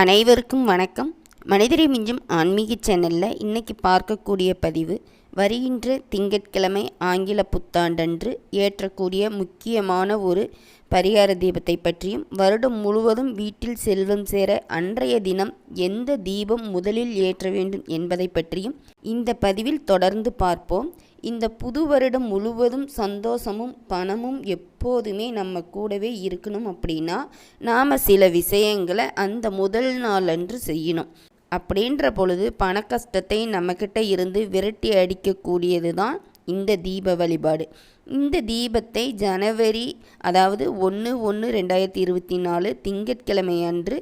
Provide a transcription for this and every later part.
அனைவருக்கும் வணக்கம். மனிதரை மிஞ்சும் ஆன்மீக சேனலில் இன்றைக்கி பார்க்கக்கூடிய பதிவு வருகின்ற திங்கட்கிழமை ஆங்கில புத்தாண்டன்று ஏற்றக்கூடிய முக்கியமான ஒரு பரிகார தீபத்தை பற்றியும் வருடம் முழுவதும் வீட்டில் செல்வம் சேர அன்றைய தினம் எந்த தீபம் முதலில் ஏற்ற வேண்டும் என்பதை பற்றியும் இந்த பதிவில் தொடர்ந்து பார்ப்போம். இந்த புது வருடம் முழுவதும் சந்தோஷமும் பணமும் எப்போதுமே நம்ம கூடவே இருக்கணும் அப்படின்னா நாம் சில விஷயங்களை அந்த முதல் நாளன்று செய்யணும். அப்படின்ற பொழுது பண கஷ்டத்தை நம்மக்கிட்ட இருந்து விரட்டி அடிக்கக்கூடியது தான் இந்த தீப வழிபாடு. இந்த தீபத்தை ஜனவரி அதாவது ஒன்று ஒன்று ரெண்டாயிரத்தி இருபத்தி நாலு திங்கட்கிழமை அன்று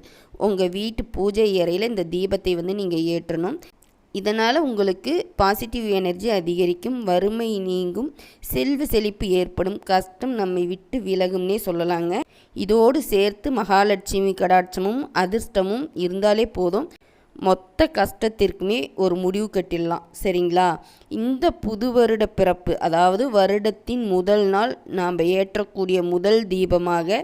உங்கள் வீட்டு பூஜை அறையில் இந்த தீபத்தை வந்து நீங்கள் ஏற்றணும். இதனால் உங்களுக்கு பாசிட்டிவ் எனர்ஜி அதிகரிக்கும் வறுமை நீங்கும் செல்வ செழிப்பு ஏற்படும். கஷ்டம் நம்மை விட்டு விலகும்னே சொல்லலாங்க. இதோடு சேர்த்து மகாலட்சுமி கடாட்சமும் அதிர்ஷ்டமும் இருந்தாலே போதும். மொத்த கஷ்டத்திற்குமே ஒரு முடிவு கட்டிடலாம். சரிங்களா? இந்த புது வருட பிறப்பு அதாவது வருடத்தின் முதல் நாள் நாம் ஏற்றக்கூடிய முதல் தீபமாக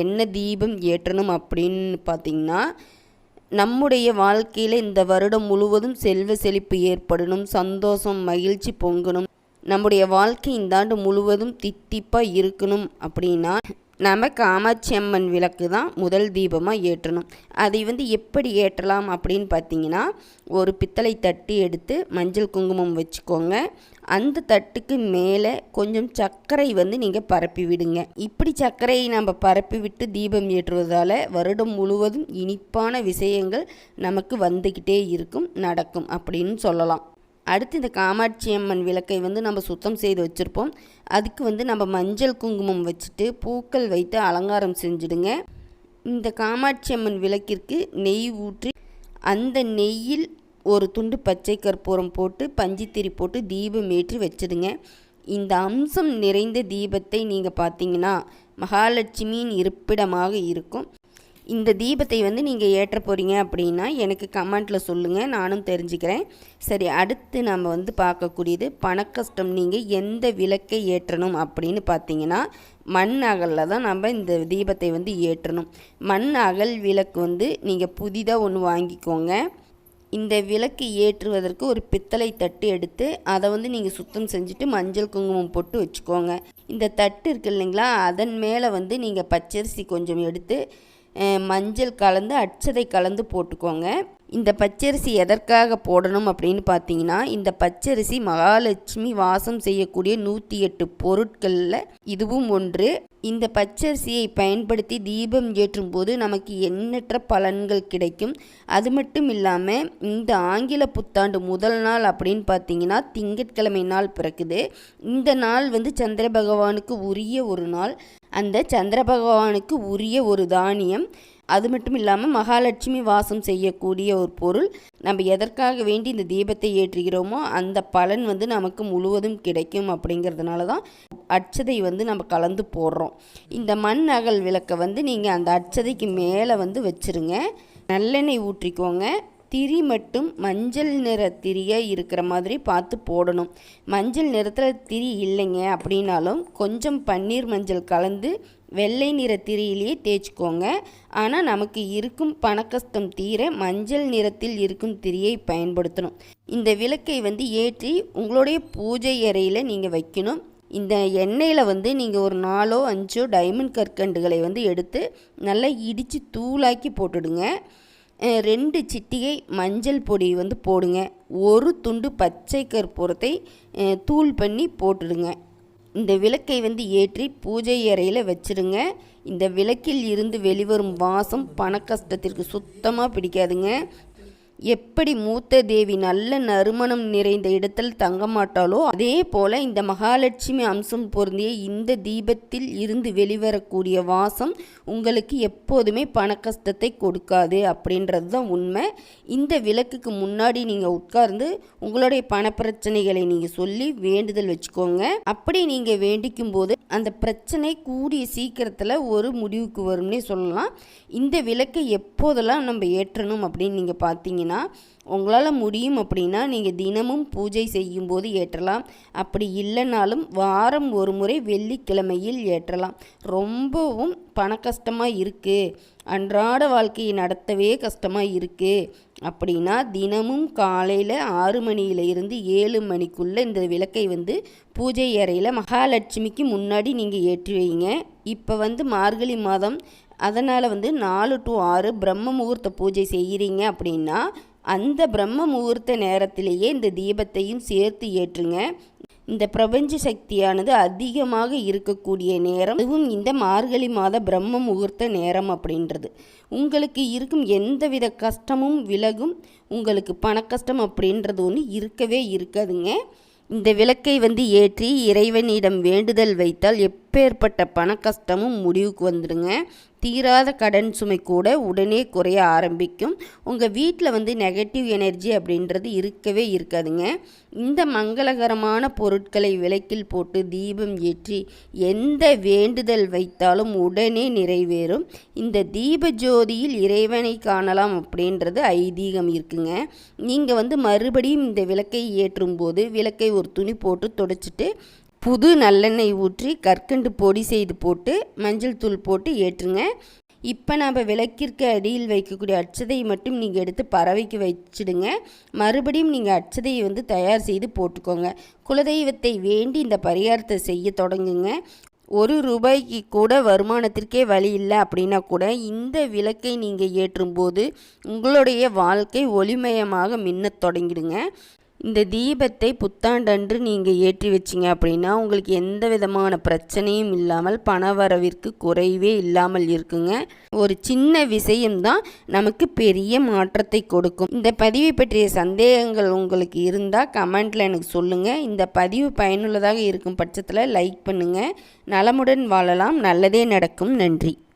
என்ன தீபம் ஏற்றணும் அப்படின்னு பார்த்திங்கன்னா நம்முடைய வாழ்க்கையில் இந்த வருடம் முழுவதும் செல்வ செழிப்பு ஏற்படணும் சந்தோஷம் மகிழ்ச்சி பொங்கணும். நம்முடைய வாழ்க்கை இந்த ஆண்டு முழுவதும் தித்திப்பாக இருக்கணும் அப்படின்னா நம்ம காமாட்சி அம்மன் விளக்கு தான் முதல் தீபமாக ஏற்றணும். அதை வந்து எப்படி ஏற்றலாம் அப்படின்னு பார்த்தீங்கன்னா ஒரு பித்தளை தட்டு எடுத்து மஞ்சள் குங்குமம் வச்சுக்கோங்க. அந்த தட்டுக்கு மேலே கொஞ்சம் சர்க்கரை வந்து நீங்கள் பரப்பி விடுங்க. இப்படி சர்க்கரையை நம்ம பரப்பி விட்டு தீபம் ஏற்றுவதால் வருடம் முழுவதும் இனிப்பான விஷயங்கள் நமக்கு வந்துக்கிட்டே இருக்கும் நடக்கும் அப்படின்னு சொல்லலாம். அடுத்து இந்த காமாட்சி அம்மன் விளக்கை வந்து நம்ம சுத்தம் செய்து வச்சுருப்போம். அதுக்கு வந்து நம்ம மஞ்சள் குங்குமம் வச்சுட்டு பூக்கள் வைத்து அலங்காரம் செஞ்சுடுங்க. இந்த காமாட்சி அம்மன் விளக்கிற்கு நெய் ஊற்றி அந்த நெய்யில் ஒரு துண்டு பச்சை கற்பூரம் போட்டு பஞ்சித்திரி போட்டு தீபம் ஏற்றி வச்சிடுங்க. இந்த அம்சம் நிறைந்த தீபத்தை நீங்கள் பார்த்தீங்கன்னா மகாலட்சுமியின் இருப்பிடமாக இருக்கும். இந்த தீபத்தை வந்து நீங்கள் ஏற்ற போகிறீங்க அப்படின்னா எனக்கு கமெண்ட்டில் சொல்லுங்கள் நானும் தெரிஞ்சுக்கிறேன். சரி அடுத்து நம்ம வந்து பார்க்கக்கூடியது பணக்கஷ்டம். நீங்கள் எந்த விளக்கை ஏற்றணும் அப்படின்னு பார்த்தீங்கன்னா மண் அகலில் தான் நம்ம இந்த தீபத்தை வந்து ஏற்றணும். மண் அகல் விளக்கு வந்து நீங்கள் புதிதாக ஒன்று வாங்கிக்கோங்க. இந்த விளக்கு ஏற்றுவதற்கு ஒரு பித்தளை தட்டு எடுத்து அதை வந்து நீங்கள் சுத்தம் செஞ்சுட்டு மஞ்சள் குங்குமம் போட்டு வச்சுக்கோங்க. இந்த தட்டு இருக்கு இல்லைங்களா அதன் மேலே வந்து நீங்கள் பச்சரிசி கொஞ்சம் எடுத்து மஞ்சள் கலந்து அச்சதை கலந்து போட்டுக்கோங்க. இந்த பச்சரிசி எதற்காக போடணும் அப்படின்னு பார்த்தீங்கன்னா இந்த பச்சரிசி மகாலட்சுமி வாசம் செய்யக்கூடிய நூற்றி எட்டு பொருட்களில் இதுவும் ஒன்று. இந்த பச்சரிசியை பயன்படுத்தி தீபம் ஏற்றும் போது நமக்கு எண்ணற்ற பலன்கள் கிடைக்கும். அது மட்டும் இல்லாமல் இந்த ஆங்கில புத்தாண்டு முதல் நாள் அப்படின்னு பார்த்தீங்கன்னா திங்கட்கிழமை நாள் பிறக்குது. இந்த நாள் வந்து சந்திர பகவானுக்கு உரிய ஒரு நாள். அந்த சந்திர பகவானுக்கு உரிய ஒரு தானியம். அது மட்டும் இல்லாமல் மகாலட்சுமி வாசம் செய்யக்கூடிய ஒரு பொருள். நம்ம எதற்காக வேண்டி இந்த தீபத்தை ஏற்றுகிறோமோ அந்த பலன் வந்து நமக்கு முழுவதும் கிடைக்கும் அப்படிங்கிறதுனால தான் அச்சதை வந்து நம்ம கலந்து போடுறோம். இந்த மண் அகல் விளக்கை வந்து நீங்கள் அந்த அச்சதைக்கு மேலே வந்து வச்சுருங்க. நல்லெண்ணெய் ஊற்றிக்கோங்க. திரி மட்டும் மஞ்சள் நிற திரியாக இருக்கிற மாதிரி பார்த்து போடணும். மஞ்சள் நிறத்தில் திரி இல்லைங்க அப்படின்னாலும் கொஞ்சம் பன்னீர் மஞ்சள் கலந்து வெள்ளை நிற திரியிலேயே தேய்ச்சிக்கோங்க. ஆனால் நமக்கு இருக்கும் பணக்கஷ்டம் தீர மஞ்சள் நிறத்தில் இருக்கும் திரியை பயன்படுத்தணும். இந்த விளக்கை வந்து ஏற்றி உங்களுடைய பூஜை அறையில் நீங்கள் வைக்கணும். இந்த எண்ணெயில் வந்து நீங்கள் ஒரு நாலோ அஞ்சோ டைமண்ட் கற்கண்டுகளை வந்து எடுத்து நல்லா இடித்து தூளாக்கி போட்டுடுங்க. ரெண்டு சிட்டிகை மஞ்சள் பொடி வந்து போடுங்க. ஒரு துண்டு பச்சை கற்பூரத்தை தூள் பண்ணி போட்டுடுங்க. இந்த விளக்கை வந்து ஏற்றி பூஜை அறையில் வச்சுருங்க. இந்த விளக்கில் இருந்து வெளிவரும் வாசம் பண கஷ்டத்திற்கு சுத்தமாக பிடிக்காதுங்க. எப்படி மூத்த தேவி நல்ல நறுமணம் நிறைந்த இடத்தில் தங்க மாட்டாளோ அதே போல இந்த மகாலட்சுமி அம்சம் பொருந்திய இந்த தீபத்தில் இருந்து வெளிவரக்கூடிய வாசம் உங்களுக்கு எப்போதுமே பண கஷ்டத்தை கொடுக்காது அப்படின்றது தான் உண்மை. இந்த விளக்குக்கு முன்னாடி நீங்கள் உட்கார்ந்து உங்களுடைய பணப்பிரச்சனைகளை நீங்கள் சொல்லி வேண்டுதல் வச்சுக்கோங்க. அப்படி நீங்கள் வேண்டிக்கும் போது அந்த பிரச்சனை கூடிய சீக்கிரத்தில் ஒரு முடிவுக்கு வரும்னே சொல்லலாம். இந்த விளக்கை எப்போதெல்லாம் நம்ம ஏற்றணும் அப்படின்னு நீங்கள் பார்த்தீங்க பார்த்தீங்கன்னா உங்களால் முடியும் அப்படின்னா நீங்கள் தினமும் பூஜை செய்யும்போது ஏற்றலாம். அப்படி இல்லைனாலும் வாரம் ஒரு முறை வெள்ளிக்கிழமையில் ஏற்றலாம். ரொம்பவும் பண கஷ்டமாக இருக்குது அன்றாட வாழ்க்கையை நடத்தவே கஷ்டமாக இருக்குது அப்படின்னா தினமும் காலையில் ஆறு மணியில இருந்து ஏழு மணிக்குள்ளே இந்த விளக்கை வந்து பூஜை அறையில் மகாலட்சுமிக்கு முன்னாடி நீங்கள் ஏற்றி வைங்க. இப்போ வந்து மார்கழி மாதம் அதனால் வந்து நாலு டு ஆறு பிரம்ம முகூர்த்த பூஜை செய்கிறீங்க அப்படின்னா அந்த பிரம்ம முகூர்த்த நேரத்திலேயே இந்த தீபத்தையும் சேர்த்து ஏற்றுங்க. இந்த பிரபஞ்ச சக்தியானது அதிகமாக இருக்கக்கூடிய நேரம் அதுவும் இந்த மார்கழி மாத பிரம்ம முகூர்த்த நேரம் அப்படின்றது. உங்களுக்கு இருக்கும் எந்தவித கஷ்டமும் விலகும் உங்களுக்கு பண கஷ்டம் அப்படின்றது ஒன்று இருக்கவே இருக்காதுங்க. இந்த விளக்கை வந்து ஏற்றி இறைவனிடம் வேண்டுதல் வைத்தால் எப் எப்பேற்பட்ட பண கஷ்டமும் முடிவுக்கு வந்துடுங்க. தீராத கடன் சுமை கூட உடனே குறைய ஆரம்பிக்கும். உங்கள் வீட்டில் வந்து நெகட்டிவ் எனர்ஜி அப்படின்றது இருக்கவே இருக்காதுங்க. இந்த மங்களகரமான பொருட்களை விளக்கில் போட்டு தீபம் ஏற்றி எந்த வேண்டுதல் வைத்தாலும் உடனே நிறைவேறும். இந்த தீப ஜோதியில் இறைவனை காணலாம் அப்படின்றது ஐதீகம் இருக்குங்க. நீங்கள் வந்து மறுபடியும் இந்த விளக்கை ஏற்றும் போது விளக்கை ஒரு துணி போட்டு தொடச்சிட்டு புது நல்லெண்ணெய் ஊற்றி கற்கண்டு பொடி செய்து போட்டு மஞ்சள் தூள் போட்டு ஏற்றுங்க. இப்போ நாம் விளக்கிற்கு அடியில் வைக்கக்கூடிய அச்சதையை மட்டும் நீங்கள் எடுத்து பறவைக்கு வச்சிடுங்க. மறுபடியும் நீங்கள் அச்சதையை வந்து தயார் செய்து போட்டுக்கோங்க. குலதெய்வத்தை வேண்டி இந்த பரிகாரத்தை செய்ய தொடங்குங்க. ஒரு ரூபாய்க்கு கூட வருமானத்திற்கே வழி இல்லை அப்படின்னா கூட இந்த விளக்கை நீங்கள் ஏற்றும்போது உங்களுடைய வாழ்க்கை ஒளிமயமாக மின்னத் தொடங்கிடுங்க. இந்த தீபத்தை புத்தாண்டன்று நீங்கள் ஏற்றி வச்சிங்க அப்படின்னா உங்களுக்கு எந்த விதமான பிரச்சனையும் இல்லாமல் பணவரவிற்கு குறைவே இல்லாமல் இருக்குங்க. ஒரு சின்ன விஷயம்தான் நமக்கு பெரிய மாற்றத்தை கொடுக்கும். இந்த பதிவை பற்றிய சந்தேகங்கள் உங்களுக்கு இருந்தால் கமெண்ட்டில் எனக்கு சொல்லுங்கள் இந்த பதிவு பயனுள்ளதாக இருக்கும் பட்சத்தில் லைக் பண்ணுங்கள் நலமுடன் வாழலாம். நல்லதே நடக்கும். நன்றி.